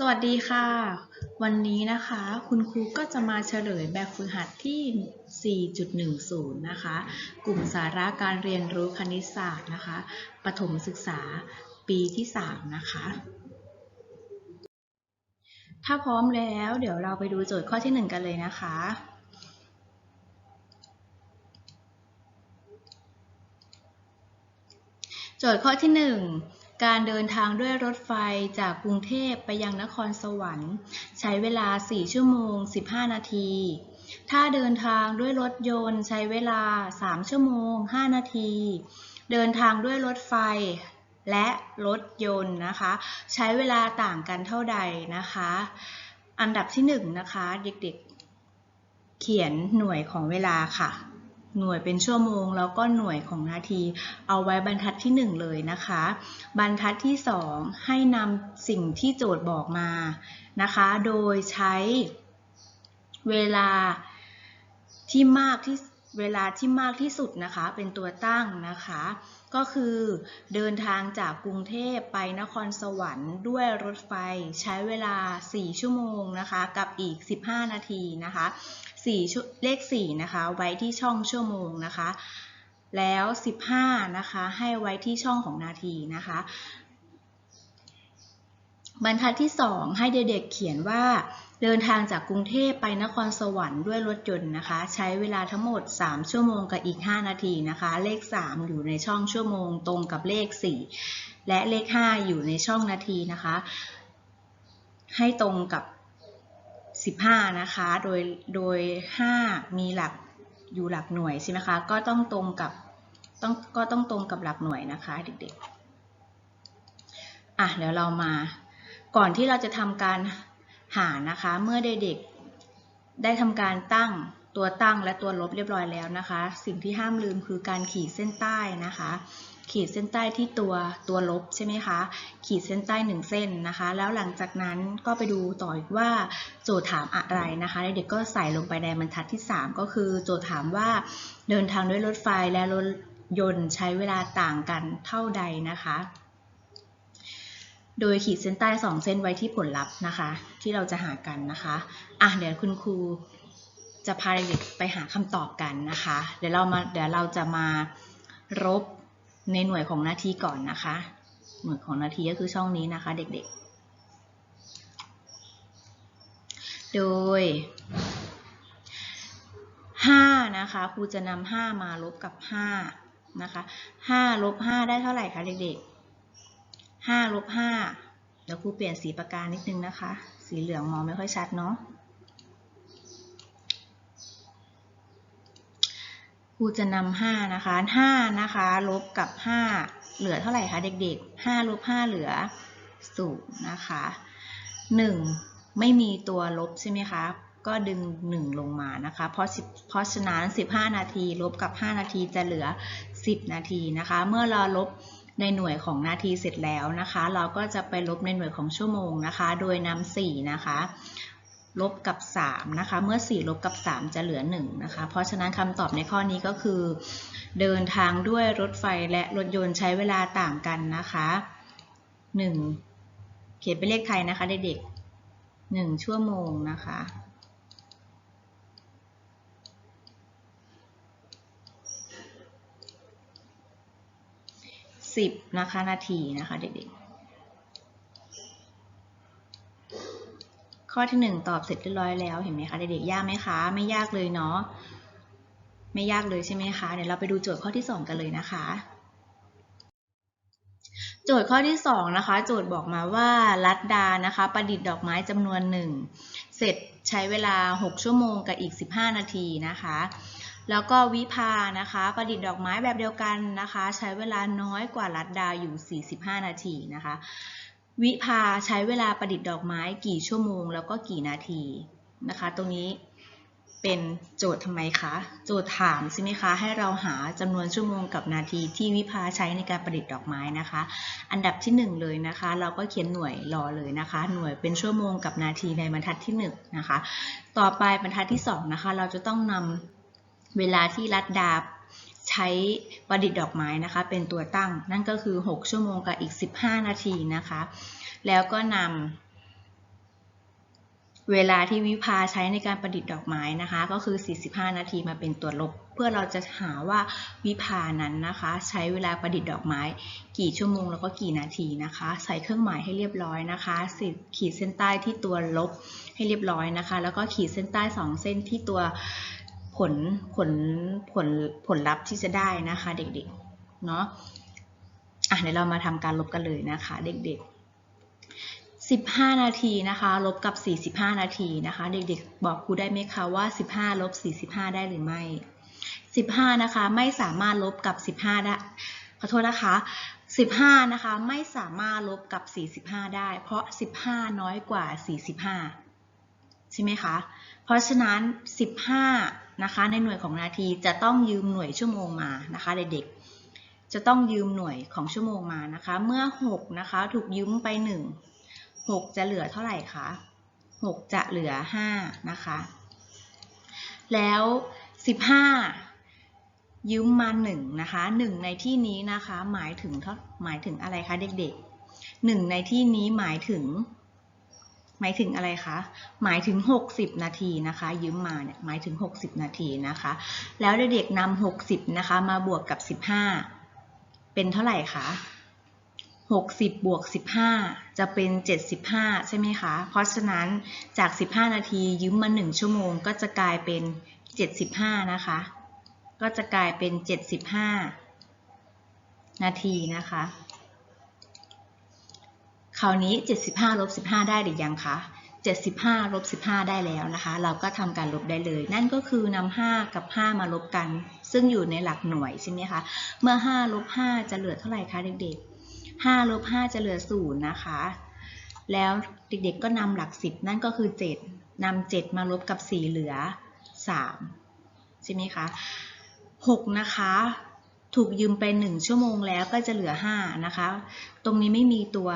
สวัสดีค่ะ วันนี้นะคะคุณครูก็จะมาเฉลยแบบฝึกหัดที่ 4.10 นะคะ กลุ่มสาระการเรียนรู้คณิตศาสตร์นะคะประถมศึกษาปีที่ 3 นะคะ ถ้าพร้อมแล้วเดี๋ยวเราไปดูโจทย์ข้อที่ 1 กันเลยนะคะ โจทย์ข้อที่ 1 การเดินทางด้วยรถไฟจากกรุงเทพไปยังนครสวรรค์ ใช้เวลา 4 ชั่วโมง 15 นาที ถ้าเดินทางด้วยรถยนต์ใช้เวลา 3 ชั่วโมง 5 นาที เดินทางด้วยรถไฟและรถยนต์นะคะ ใช้เวลาต่างกันเท่าใดนะคะ อันดับที่1นะคะเด็กๆ เขียนหน่วยของเวลาค่ะ หน่วยเป็นชั่วโมง แล้วก็หน่วยของนาที เอาไว้บรรทัดที่ 1 เลยนะคะ บรรทัดที่ 2 ให้นำสิ่งที่โจทย์บอกมานะคะ โดยใช้เวลาที่มากที่เวลาที่มากที่สุดนะคะ เป็นตัวตั้งนะคะ ก็คือเดินทางจากกรุงเทพไปนครสวรรค์ด้วยรถไฟใช้เวลา 4 ชั่วโมงนะคะ กับอีก 15 นาทีนะคะ 4เลข4นะคะ ไว้ที่ช่องชั่วโมงนะคะ แล้ว 15 นะคะ ให้ไว้ที่ช่องของนาทีนะคะ บรรทัดที่ 2 ให้เด็กๆเขียนว่าเดินทางจากกรุงเทพไปนครสวรรค์ด้วยรถยนต์นะคะ ใช้เวลาทั้งหมด 3 ชั่วโมงกับอีก 5 นาทีนะคะ เลข 3 อยู่ในช่องชั่วโมงตรงกับเลข 4 และเลข 5 อยู่ในช่องนาทีนะคะ ให้ตรงกับ 15 นะคะ โดย โดย 5 มีหลักอยู่หลักหน่วยใช่ไหมคะ ก็ต้องตรงกับ ต้อง ก็ต้องตรงกับหลักหน่วยนะคะเด็กๆ อะ เดี๋ยวเรามา ก่อนที่เราจะทำการหารนะคะ เมื่อเด็กๆ ได้ทำการตั้งตัวตั้งและตัวลบเรียบร้อยแล้วนะคะ สิ่งที่ห้ามลืมคือการขีดเส้นใต้นะคะ ขีดเส้นใต้ที่ตัวตัวลบใช่ไหมคะ ขีดเส้นใต้หนึ่งเส้นนะคะ แล้วหลังจากนั้นก็ไปดูต่ออีกว่าโจทย์ถามอะไรนะคะเด็กก็ใส่ลงไปในบรรทัดที่ 3 ก็คือโจทย์ถามว่าเดินทางด้วยรถไฟและรถยนต์ใช้เวลาต่างกันเท่าใดนะคะ โดยขีดเส้นใต้ 2 เส้นไว้ที่ผลลัพธ์นะคะ ที่เราจะหากันนะคะอะเดี๋ยวคุณครูจะพาเด็กไปหาคำตอบกันนะคะ เดี๋ยวเรามาเดี๋ยวเราจะมารบ ในหน่วยของนาทีก่อนนะคะ หน่วยของนาทีก็คือช่องนี้นะคะเด็กๆ โดย 5 นะคะครูจะนำ5มาลบกับ 5 นะคะ5ลบ5ได้เท่าไหร่คะเด็กๆ5ลบ5เดี๋ยวครูเปลี่ยนสีปากกานิดนึงนะคะ สีเหลืองมองไม่ค่อยชัดเนาะ ครูจะนำห้านะคะห้านะคะลบกับห้าเหลือเท่าไหร่คะเด็กๆห้าลบห้าเหลือศูนย์นะคะหนึ่งไม่มีตัวลบใช่ไหมคะ ก็ดึงหนึ่งลงมานะคะ เพราะเพราะฉะนั้นสิบห้านาทีลบกับห้านาทีจะเหลือสิบนาทีนะคะ เมื่อเราลบในหน่วยของนาทีเสร็จแล้วนะคะ เราก็จะไปลบในหน่วยของชั่วโมงนะคะ โดยนำสี่นะคะ ลบกับ 3 นะคะ เมื่อ 4 ลบกับ 3 จะเหลือ 1 นะคะ เพราะฉะนั้นคำตอบในข้อนี้ก็คือ เดินทางด้วยรถไฟและรถยนต์ใช้เวลาต่างกันนะคะ 1 เขียนเป็นเลขไทยนะคะเด็กๆ1ชั่วโมงนะคะสิบนะคะนาทีนะคะเด็กๆ ข้อที่ 1 ตอบเสร็จเรียบร้อยแล้วเห็นไหมคะเด็กๆยากไหมคะไม่ยากเลยเนาะไม่ยากเลยใช่ไหมคะเดี๋ยวเราไปดูโจทย์ข้อที่ 2 กันเลยนะคะ โจทย์ข้อที่ 2 นะคะ โจทย์บอกมาว่ารัตดานะคะ ประดิษฐ์ดอกไม้จำนวนหนึ่งเสร็จใช้เวลา 6 ชั่วโมงกับอีก 15 นาทีนะคะแล้วก็วิภานะคะ ประดิษฐ์ดอกไม้แบบเดียวกันนะคะ ใช้เวลาน้อยกว่ารัตดาอยู่ 45 นาทีนะคะ วิภาใช้เวลาประดิษฐ์ดอกไม้กี่ชั่วโมง แล้วก็กี่นาทีนะคะ ตรงนี้เป็นโจทย์ทำไมคะ โจทย์ถามใช่ไหมคะ ให้เราหาจำนวนชั่วโมงกับนาทีที่วิภาใช้ในการประดิษฐ์ดอกไม้นะคะ อันดับที่ 1 เลยนะคะ เราก็เขียนหน่วยรอเลยนะคะ หน่วยเป็นชั่วโมงกับนาทีในบรรทัดที่ 1 นะคะ ต่อไปบรรทัดที่ 2 นะคะ เราจะต้องนำเวลาที่รัดดาบ ใช้ประดิษฐ์ดอกไม้นะคะ เป็นตัวตั้ง นั่นก็คือ 6 ชั่วโมงกับอีก 15 นาทีนะคะ แล้วก็นำเวลาที่วิภาใช้ในการประดิษฐ์ดอกไม้นะคะ ก็คือ 45 นาทีมาเป็นตัวลบ เพื่อเราจะหาว่าวิภานั้นนะคะ ใช้เวลาประดิษฐ์ดอกไม้ กี่ชั่วโมงแล้วก็กี่นาทีนะคะ ใส่เครื่องหมายให้เรียบร้อยนะคะสิขีดเส้นใต้ที่ตัวลบให้เรียบร้อยนะคะ แล้วก็ขีดเส้นใต้ 2 เส้นที่ตัว ผลผลผลผลลัพธ์ที่จะได้นะคะเด็กๆเนาะอะเดี๋ยวเรามาทำการลบกันเลยนะคะ เด็กๆ15 นาทีนะคะลบกับ 45 นาทีนะคะ เด็กๆ บอกครูได้ไหมคะว่า 15ลบ45 ได้หรือไม่ 15 นะคะไม่สามารถลบกับ 15 ได้ขอโทษนะคะ 15 นะคะไม่สามารถลบกับ 45 ได้ เพราะ 15 น้อยกว่า 45 ใช่ไหมคะ เพราะฉะนั้น 15 นะคะ ในหน่วยของนาทีจะต้องยืมหน่วยชั่วโมงมานะคะเด็กๆจะต้องยืมหน่วยของชั่วโมงมานะคะ เมื่อ6นะคะถูกยืมไป1 6 จะเหลือเท่าไหร่คะ6 จะเหลือ5นะคะ แล้ว 15 ยืมมา1นะคะ1 ในที่นี้นะคะหมายถึงเท่าหมายถึงอะไรคะเด็กๆ1ในที่นี้หมายถึง หมายถึงอะไรคะ หมายถึง 60 นาทีนะคะ ยืมมาเนี่ยหมายถึง 60 นาทีนะคะ แล้วเด็กๆนำ60 นะคะ มาบวกกับ 15 เป็นเท่าไหร่คะ60 บวก 15 จะเป็น 75 ใช่ไหมคะ เพราะฉะนั้นจาก 15 นาทียืมมา 1 ชั่วโมง ก็จะกลายเป็น 75 นะคะ ก็จะกลายเป็น 75 นาทีนะคะ คราวนี้ 75ลบ15 ได้หรือยังคะ75ลบ15 ได้แล้วนะคะ เราก็ทำการลบได้เลย นั่นก็คือนำ5กับ 5 มาลบกัน ซึ่งอยู่ในหลักหน่วยใช่ไหมคะ เมื่อ5ลบ5จะเหลือเท่าไหร่คะเด็กๆ5ลบ5จะเหลือ0นะคะ แล้วเด็กๆก็นำหลัก 10 นั่นก็คือ 7นำ7มาลบกับ 4 เหลือ 3 ใช่ไหมคะ 6 นะคะถูกยืมไป 1 ชั่วโมงแล้วก็จะเหลือ 5 นะคะ ตรงนี้ไม่มีตัว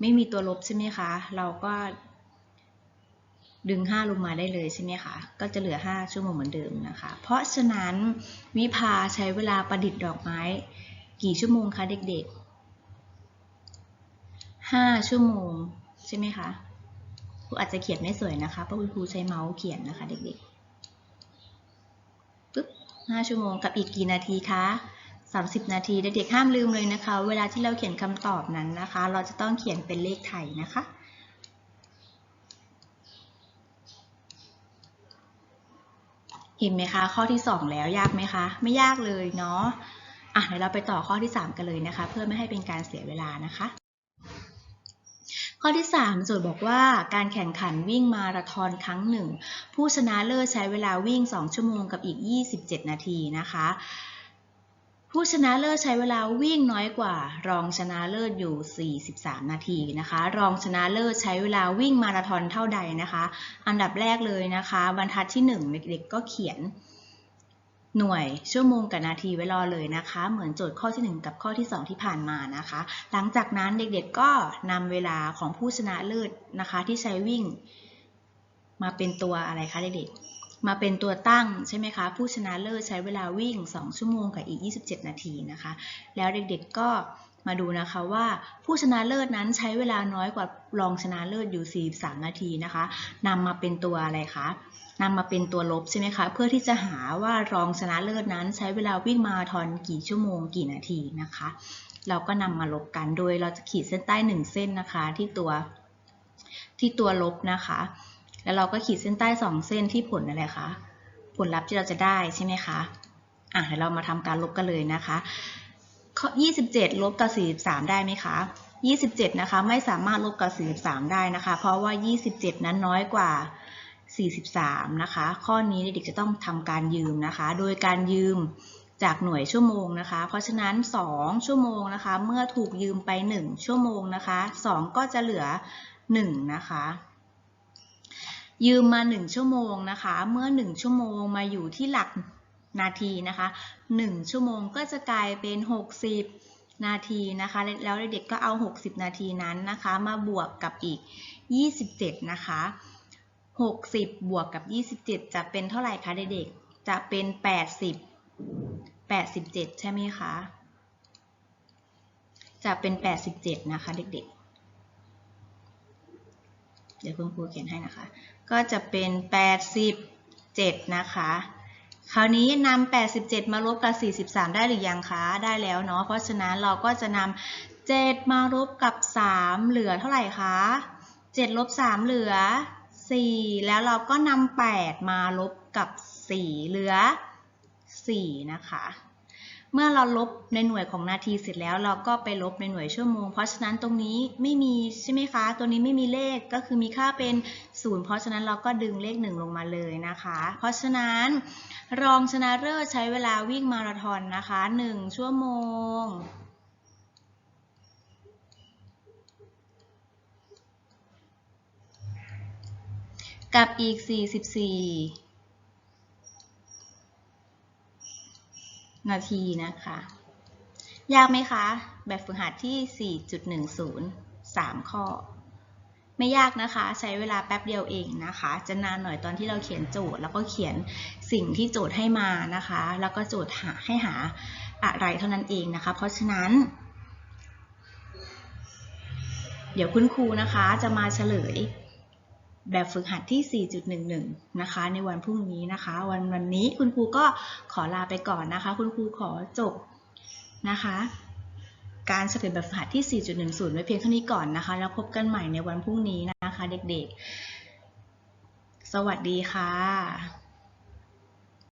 ไม่มีตัวลบใช่ไหมคะ เราก็ดึง 5 ลงมาได้เลยใช่ไหมคะ ก็จะเหลือ 5 ชั่วโมงเหมือนเดิมนะคะ เพราะฉะนั้นวิภาใช้เวลาประดิษฐ์ดอกไม้ กี่ชั่วโมงคะเด็กๆ 5 ชั่วโมงใช่ไหมคะ ครูอาจจะเขียนไม่สวยนะคะเพราะคุณครูใช้เมาส์เขียนนะคะเด็กๆ ปึ๊บ5ชั่วโมงกับอีกกี่นาทีคะ 30 นาที เด็กๆห้ามลืมเลยนะคะ เวลาที่เราเขียนคำตอบนั้นนะคะ เราจะต้องเขียนเป็นเลขไทยนะคะ เห็นไหมคะ ข้อที่ 2 แล้วยากไหมคะ ไม่ยากเลยเนาะอะเดี๋ยวเราไปต่อข้อที่ 3 กันเลยนะคะ เพื่อไม่ให้เป็นการเสียเวลานะคะ ข้อที่3โจทย์บอกว่าการแข่งขันวิ่งมาราธอนครั้งหนึ่ง ผู้ชนะเลิศใช้เวลาวิ่ง 2 ชั่วโมงกับอีก 27 นาทีนะคะ ผู้ชนะเลิศใช้เวลาวิ่งน้อยกว่า รองชนะเลิศอยู่ 43 นาทีนะคะ รองชนะเลิศใช้เวลาวิ่งมาราธอนเท่าใดนะคะ อันดับแรกเลยนะคะ บรรทัดที่ 1 เด็กๆก็เขียนหน่วยชั่วโมงกับนาทีไว้รอเลยนะคะ เหมือนโจทย์ข้อที่ 1 กับข้อที่ 2 ที่ผ่านมานะคะ หลังจากนั้นเด็กๆก็นำเวลาของผู้ชนะเลิศนะคะ ที่ใช้วิ่ง มาเป็นตัวอะไรคะเด็กๆ มาเป็นตัวตั้งใช่ไหมคะ ผู้ชนะเลิศใช้เวลาวิ่ง 2 ชั่วโมงกับอีก 27 นาทีนะคะ แล้วเด็กๆก็มาดูนะคะว่าผู้ชนะเลิศนั้นใช้เวลาน้อยกว่ารองชนะเลิศอยู่ 43 นาทีนะคะนำมาเป็นตัวอะไรคะนำมาเป็นตัวลบใช่ไหมคะ เพื่อที่จะหาว่ารองชนะเลิศนั้น ใช้เวลาวิ่งมาราธอนกี่ชั่วโมงกี่นาทีนะคะ เราก็นำมาลบกันโดยเราจะขีดเส้นใต้ 1 เส้นนะคะที่ตัวที่ตัวลบนะคะ แล้วเราก็ขีดเส้นใต้ 2 เส้นที่ผลอะไรคะ ผลลัพธ์ที่เราจะได้ใช่ไหมคะ อะเดี๋ยวเรามาทำการลบกันเลยนะคะข้อ27 ลบกับ 43 ได้ไหมคะ 27 นะคะ ไม่สามารถลบกับ 43 ได้นะคะ เพราะว่า 27 นั้นน้อยกว่า 43 นะคะ ข้อนี้เด็กๆจะต้องทำการยืมนะคะ โดยการยืมจากหน่วยชั่วโมงนะคะ เพราะฉะนั้น 2 ชั่วโมงนะคะ เมื่อถูกยืมไป 1 ชั่วโมงนะคะ 2 ก็จะเหลือ 1 นะคะ ยืมมา 1 ชั่วโมงนะคะ เมื่อ 1 ชั่วโมงมาอยู่ที่หลักนาทีนะคะ 1 ชั่วโมงก็จะกลายเป็น 60 นาทีนะคะ แล้วเด็กๆก็เอา 60 นาทีนั้นนะคะ มาบวกกับอีก 27 นะคะ 60 บวกกับ 27 จะเป็นเท่าไหร่คะเด็กๆ จะเป็น 80 87 ใช่ไหมคะ จะเป็น 87 นะคะเด็กๆ เดี๋ยวคุณครูเขียนให้นะคะ ก็จะเป็น 87 นะคะ คราวนี้นำ 87 มาลบกับ 43 ได้หรือยังคะ ได้แล้วเนาะ เพราะฉะนั้นเราก็จะนำ 7 มาลบกับ 3 เหลือเท่าไหร่คะ 7 ลบ 3 เหลือ 4 แล้วเราก็นำ 8 มาลบกับ 4 เหลือ 4 นะคะ เมื่อเราลบในหน่วยของนาทีเสร็จแล้ว เราก็ไปลบในหน่วยชั่วโมง เพราะฉะนั้นตรงนี้ไม่มีใช่ไหมคะ ตัวนี้ไม่มีเลขก็คือมีค่าเป็น0เพราะฉะนั้นเราก็ดึงเลข1ลงมาเลยนะคะ เพราะฉะนั้น รองชนะเลิศใช้เวลาวิ่งมาราธอนนะคะ1ชั่วโมงกับอีก 44 นาทีนะคะ ยากไหมคะ แบบฝึกหัดที่ 4.10 3 ข้อ ไม่ยากนะคะ ใช้เวลาแป๊บเดียวเองนะคะ จะนานหน่อยตอนที่เราเขียนโจทย์ แล้วก็เขียนสิ่งที่โจทย์ให้มานะคะ แล้วก็โจทย์หาให้หาอะไรเท่านั้นเองนะคะ เพราะฉะนั้น เดี๋ยวคุณครูนะคะจะมาเฉลย แบบฝึกหัดที่ 4.11 นะคะ ในวันพรุ่งนี้นะคะ วันวันนี้คุณครูก็ขอลาไปก่อนนะคะ คุณครูขอจบนะคะ การเฉลยแบบฝึกหัดที่ 4.10 ไว้เพียงเท่านี้ก่อนนะคะ แล้วพบกันใหม่ในวันพรุ่งนี้นะคะ เด็กๆ สวัสดีค่ะ